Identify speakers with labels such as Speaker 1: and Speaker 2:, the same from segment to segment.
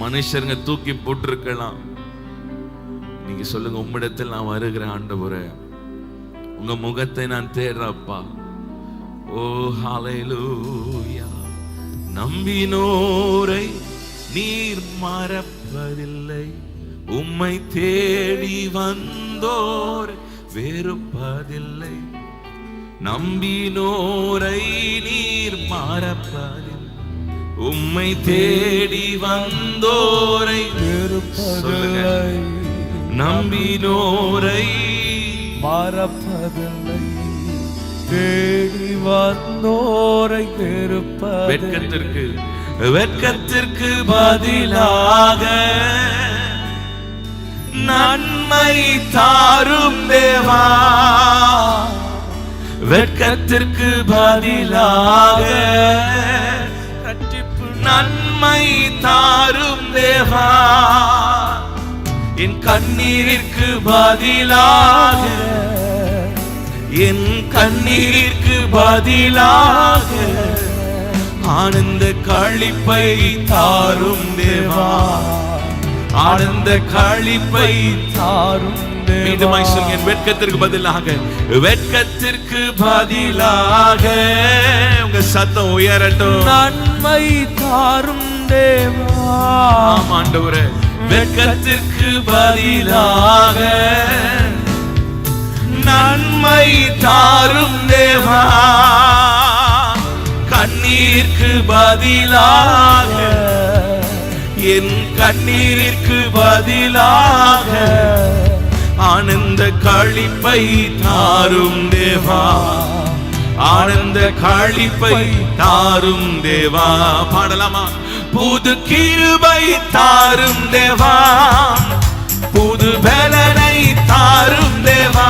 Speaker 1: மனுஷருங்க தூக்கி போட்டிருக்கலாம். நீங்க சொல்லுங்க உம்மிடத்தில் நான் வருகிறேன் ஆண்டவரே. உங்க முகத்தை நான் தேடுறப்பா ஓ ஹalleluya. நம்பினோரை நீர் மறப்பதில்லை. உம்மை தேடி வந்தோர் வெறுப்பதில்லை. நம்பினோரை நீர் மறப்பதில்லை. உம்மை தேடி வந்தோரை நம்பினோரை
Speaker 2: மறப்பதில்லை. தேடி வந்தோரை வெறுப்பதில்லை.
Speaker 1: வெட்கத்திற்கு வெட்கத்திற்கு பதிலாக நன்மை தாரும் தேவா. வெட்கத்திற்கு பதிலாக நன்மை தாரும் தேவா. என் கண்ணீரிற்கு பதிலாக என் கண்ணீரிற்கு பதிலாக ஆனந்த கழிப்பை தாரும் தேவா. ஆனந்த கழிப்பை
Speaker 2: தாரும்
Speaker 1: சொல்லுங்க என் வெட்கத்திற்கு பதிலாக வெட்கத்திற்கு பதிலாக உங்க சத்தம் உயரட்டும்.
Speaker 2: நன்மை தாரும் தேவா.
Speaker 1: ஆண்டவரே. வெட்கத்திற்கு பதிலாக நன்மை தாரும் தேவா. கண்ணீருக்கு பதிலாக என் கண்ணீருக்கு பதிலாக ஆனந்த களிப்பை தாரும் தேவா. ஆனந்த களிப்பை தாரும் தேவா. பாடலாமா? புது கிருபை தாரும் தேவா. புது பலனை தாரும் தேவா.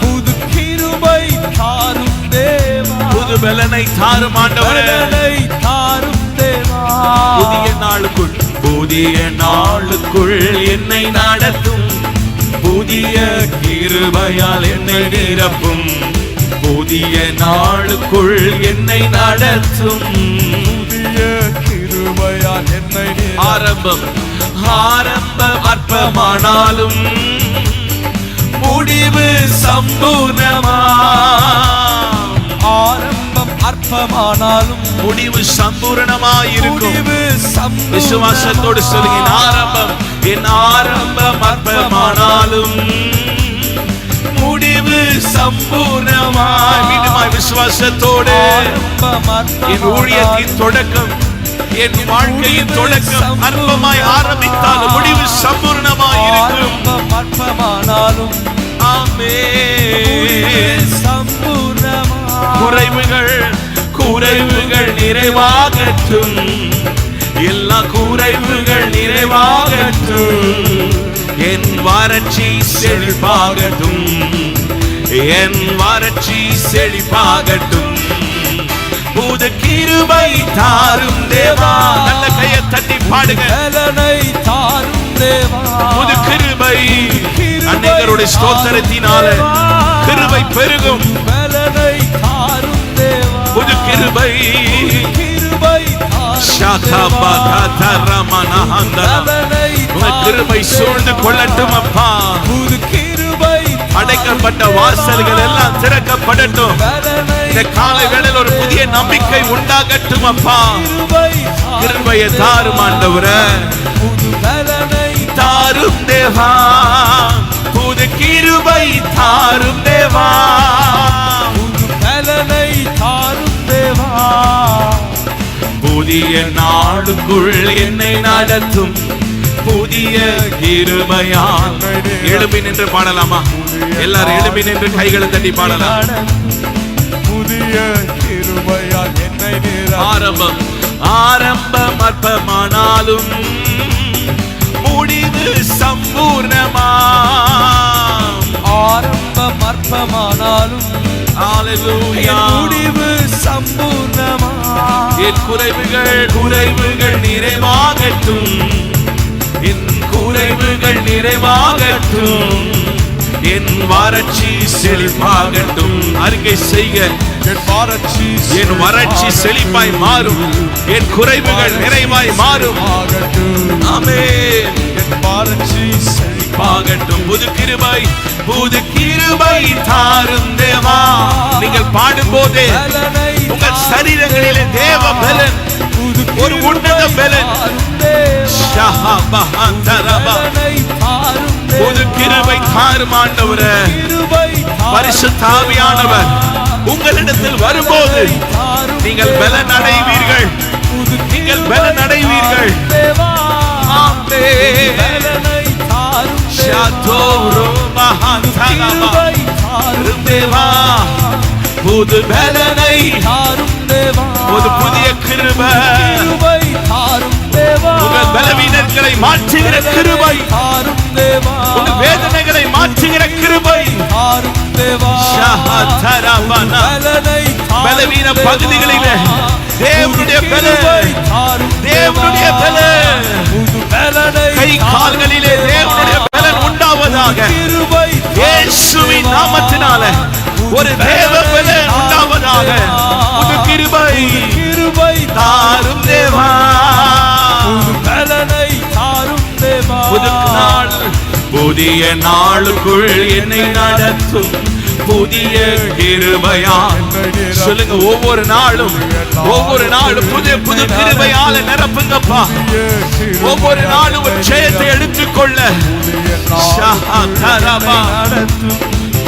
Speaker 2: புது கிருபை தாரும் தேவா.
Speaker 1: புது பலனை தாரும் ஆண்டவரே.
Speaker 2: தாரும் தேவா.
Speaker 1: புதிய நாளுக்குள் புதிய நாளுக்குள் என்னை நடத்தும் புதிய கிருபையால் என்னை நிரப்பும். புதிய நாளுக்குள் என்னை நடத்தும்.
Speaker 2: புதிய கிருபையால் என்னை
Speaker 1: ஆரம்பம். ஆரம்பம் அற்பமானாலும் முடிவு சம்பூர்ணமா.
Speaker 2: ஆரம்பம் அற்பமானாலும்
Speaker 1: முடிவு சம்பூரணமா இருக்கும்
Speaker 2: முடிவு
Speaker 1: விசுவாசத்தோடு என் ஆரம்பம். விசுவாசத்தோடு என் ஊழியத்தின் தொடக்கம் என் வாழ்க்கையின் தொடக்கம் அற்பமாய் ஆரம்பித்தாலும் முடிவு சம்பூர்ணமாய் இருக்கும்.
Speaker 2: அற்பமானாலும். சம்பூர்ணமா
Speaker 1: குறைவுகள் குறைவுகள் நிறைவாகட்டும். எல்லா குறைவுகள் நிறைவாகட்டும். என் வறட்சி செழிப்பாகட்டும். என் வறட்சி செழிப்பாகட்டும். புது கிருபை தாரும் தேவா. நல்ல கையை தட்டி பாடுங்க.
Speaker 2: பலனை தாரும் தேவா.
Speaker 1: புது கிருபை அன்னைகளுடைய ஸ்தோத்திரத்தினால கிருபை பெருகும்.
Speaker 2: பலனை தாரும் தேவா.
Speaker 1: புது கிருபை
Speaker 2: கிருபை
Speaker 1: கிருபை சூழ்ந்து கொள்ளட்டும் அப்பா
Speaker 2: புது
Speaker 1: அடைக்கப்பட்ட வாசல்கள் எல்லாம் திறக்கப்படட்டும். இந்த காலை வேளையில் ஒரு புதிய நம்பிக்கை உண்டாகட்டும் அப்பா.
Speaker 2: கிருபை
Speaker 1: கிருபையை தாரும் ஆண்டவர. தாரும் தேவா. புது கிருபை தாரும் தேவா.
Speaker 2: புது பலனை தாரும் தேவா
Speaker 1: புதிய நாடுக்குள் என்னை நடத்தும். புதிய கிருபையான் எழுப்பி நின்று பாடலாமா? எல்லாரும் எழுப்பி நின்று கைகளை தட்டி பாடலாம்.
Speaker 2: புதிய கிருபையால் என்னை.
Speaker 1: ஆரம்பம் ஆரம்பம் அற்பமானாலும் முடிவு சம்பூர்ணமா?
Speaker 2: ஆரம்பம் அற்பமானாலும் முடிவு சம்பூர்ணமா?
Speaker 1: என் குறைவுகள் குறைவுகள் நிறைவாகட்டும். என் குறைவுகள் நிறைவாகட்டும். என் வறட்சி செழிப்பாகட்டும். அறிக்கை செய்க.
Speaker 2: என் வறட்சி
Speaker 1: என் வறட்சி செழிப்பாய் மாறும். என் குறைவுகள் நிறைவாய் மாறும்.
Speaker 2: ஆகட்டும்
Speaker 1: ஆமென்.
Speaker 2: என் வறட்சி
Speaker 1: பாகட்டும் புது கிருபை புது கிருபை தாரும் தேவா. நீங்கள் பாடும்போதே
Speaker 2: பலனை
Speaker 1: உங்கள் சரீரங்களிலே தேவ பலன்.
Speaker 2: புது
Speaker 1: ஒரு உன்னத பலன்.
Speaker 2: தாரும்
Speaker 1: புது கிருபை தாரும் ஆண்டவரே. பரிசுத்தாவியானவர் உங்களிடத்தில் வரும்போது நீங்கள் பலன் அடைவீர்கள் நீங்கள் பலன் அடைவீர்கள் புது பலனை.
Speaker 2: புது
Speaker 1: ஒரு புதிய கிருபை. பலவீனங்களை மாற்றுகிற கிருபை. உங்கள் வேதனைகளை மாற்றுகிற கிருபை. பலவீன. பகுதிகளிலே தேவனுடைய தேவனுடைய கை கால்களிலே
Speaker 2: தேவா.
Speaker 1: தேவனுடைய பலன் உண்டாவதாக இயேசுவின். நாமத்தினால ஒரு தேவ பலன் உண்டாவதாக கிருபை
Speaker 2: கிருபை
Speaker 1: தாரும் தேவா. புதிய நாளுக்குள் என்னை நடத்தும். புதிய கிருபையா சொல்லுங்க ஒவ்வொரு நாளும் ஒவ்வொரு நாளும் புது புது கிருபையால நிரப்புங்கப்பா. ஒவ்வொரு நாளும் ஒரு ஜெயத்தை எடுத்துக்கொள்ள.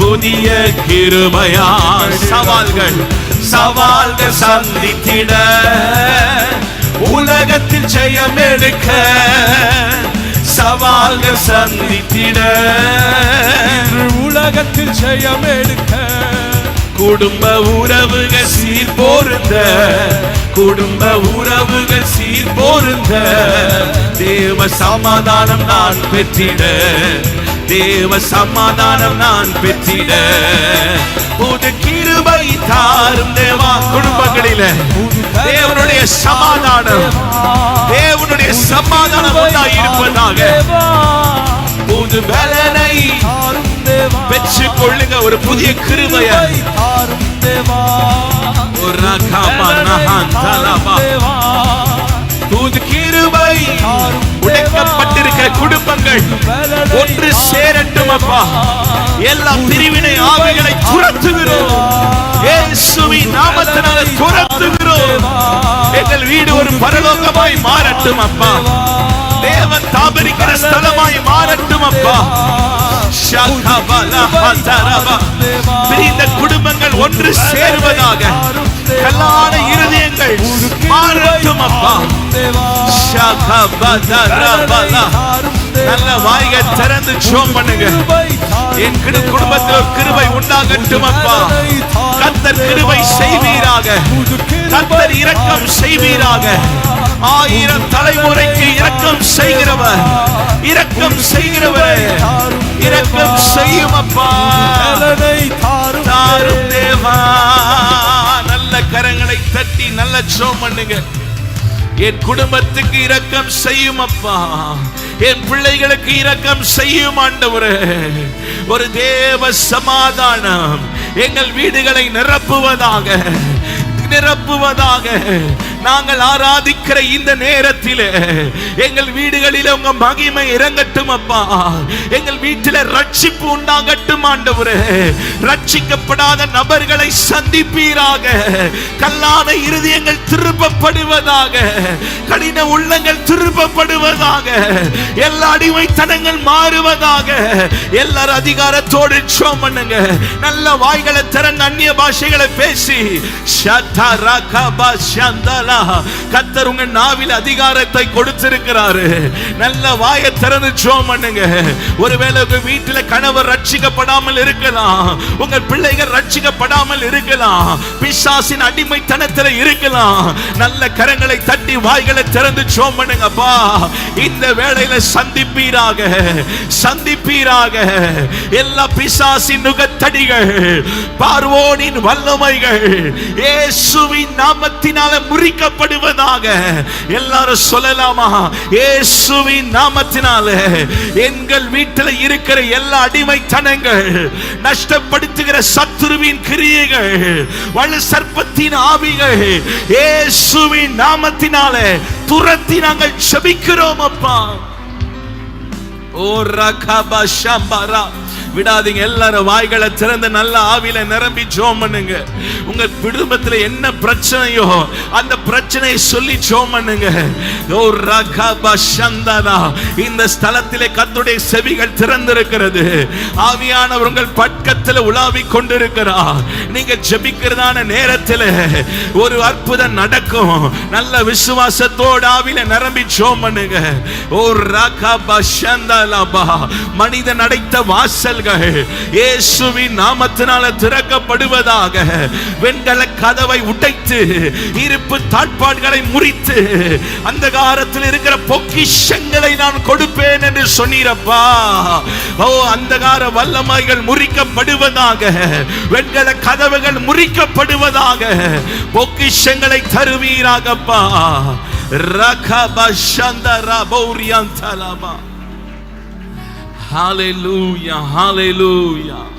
Speaker 1: புதிய கிருபையா சவால்கள் சவால்கள் சந்தித்திட. உலகத்தில் ஜெயம் எடுக்க. சவால்கள் சந்தித்திட.
Speaker 2: உலகத்தில் ஜெயம் எடுக்க.
Speaker 1: குடும்ப உறவுகள் சீர் போருந்த. குடும்ப உறவுகள் சீர் போருந்த. தேவ சமாதானம் நான் பெற்றிட. தேவ சமாதானம் நான் பெற்றிட. புது கிருபை தாரும் தேவா. குடும்பங்களில தேவனுடைய சமாதானம். தேவனுடைய சமாதானம் உண்டாய் இருப்பதாக புது பலனை பெற்றுக் கொள்ளுங்க ஒரு புதிய கிருபைய.
Speaker 2: கிருபை தாரும் தேவா.
Speaker 1: ஒரு.
Speaker 2: தேவா
Speaker 1: குடும்பங்கள் ஒன்று சேரட்டும் அப்பா. எல்லா பிரிவினை ஆவிகளை துரத்துகிறோம். இயேசுவின் நாமத்தினால துரத்துகிறோம். எங்கள் வீடு ஒரு பரலோகமாய் மாறட்டும் அப்பா. தேவன் தாபரிக்கிற ஸ்தலமாய் மாறட்டும் அப்பா. பிரிந்த பிரிந்த நாங்கள் ஒன்று சேருவதாக கல்லான இருதயங்கள் மாறட்டும் அப்பா. ஷகபதரபலா. நல்ல வாய்க திறந்து ஜோம் பண்ணுங்க. என் குடும்பத்தில் ஒரு கிருபை உண்டாகட்டும் அப்பா. கத்தர் கிருபை செய்வீராக. கத்தர் இரக்கம் செய்வீராக. ஆயிரம் தலைமுறைக்கு இரக்கம் செய்கிறவர். இரக்கம் செய்கிறவர். இரக்கம் செய்யும் அப்பா. நல்ல ஜோம் பண்ணுங்க. என் குடும்பத்துக்கு இரக்கம் செய்யும் அப்பா. என் பிள்ளைகளுக்கு இரக்கம் செய்யும் ஆண்டவரே. ஒரு தேவ சமாதானம் எங்கள் வீடுகளை நிரப்புவதாக நிரப்புவதாக நாங்கள் ஆராதிக்கிற இந்த நேரத்தில் எங்கள் வீடுகளில் உங்க மகிமை இறங்கட்டும் அப்பா. எங்கள் வீட்டில் ரட்சிப்பு உண்டாகட்டும் ஆண்டவரே. ரட்சிக்கப்படாத நபர்களை சந்திப்பீராக. கல்லான இருதயங்கள் திருப்பப்படுவதாக. கடின உள்ளங்கள் திருப்பப்படுவதாக. எல்லா அடிமைத்தனங்கள் மாறுவதாக. எல்லாரும் அதிகாரத்தோடு பண்ணுங்க. நல்ல வாய்களை திறந்து அந்நிய பாஷைகளை பேசி. ஷதரகப ஷந்தலா. உங்க நாவில் அதிகாரத்தை கொடுத்திருக்கிறாரு. நல்ல வாயை திறந்து ஜோம் பண்ணுங்க. ஒருவேளை உங்க வீட்டுல கணவர் ரட்சிக்கப்படாமல் இருக்கலாம். உங்க பிள்ளைகள் ரட்சிக்கப்படாமல் இருக்கலாம். பிசாசின் அடிமைத்தனத்துல இருக்கலாம். நல்ல கரங்களை தட்டி வாய்களை திறந்து ஜோம் பண்ணுங்கப்பா இந்த வேளையில சந்திப்பீராக. சந்திப்பீராக. எல்லா பிசாசின் நுகத்தடிகள் பார்வோனின் வல்லமைகள். இயேசுவின் நாமத்தினால முறிக்க முறிக்கப்படுவதாக எல்லாரும் சொல்லலாமா? இயேசுவின் நாமத்தினாலே எங்கள் வீட்டில் இருக்கிற எல்லா அடிமைத்தனங்கள் நஷ்டப்படுத்துகிற சத்துருவின் கிரியைகள் வலு சர்ப்பத்தின் ஆவிகள் இயேசுவின் நாமத்தினாலே துரத்தி நாங்கள் செபிக்கிறோம் அப்பா. ஓ ரகபா ஷம்பரா. விடாதீங்க. எல்லாரும் வாய்களை திறந்து நல்ல ஆவியில நிரம்பி ஜோம் பண்ணுங்க. உங்க குடும்பத்துல என்ன பிரச்சனையோ அந்த பிரச்சனையை சொல்லி ஜோம் பண்ணுங்க. ஓ ரகபா சந்தனா இந்த ஸ்தலத்திலே கத்துடைய செவிகள் திறந்திருக்கிறது. ஆவியானவர் உங்கள் பட்கத்தில் உலாவிக் கொண்டிருக்கிறார் நீங்க ஜெபிக்கிறதான நேரத்தில் ஒரு அற்புதம் நடக்கும். நல்ல விசுவாசத்தோடு ஆவியில நிரம்பி ஜோம் பண்ணுங்க. ஓ ரகபா சந்தலபா மனிதன் அடைத்த வாசல் வாசல்கள் இயேசுவின் நாமத்தினால திறக்கப்படுவதாக வெண்கல கதவை உடைத்து இருப்பு தாட்பாடுகளை முறித்து அந்த காலத்தில் இருக்கிற பொக்கிஷங்களை நான் கொடுப்பேன் என்று சொன்னீரப்பா. ஓ அந்தகார வல்லமைகள் முறிக்கப்படுவதாக வெண்கல கதவுகள் முறிக்கப்படுவதாக பொக்கிஷங்களை தருவீராகப்பா. ரகப சந்தரா பௌரியாந்தலமா Hallelujah, hallelujah.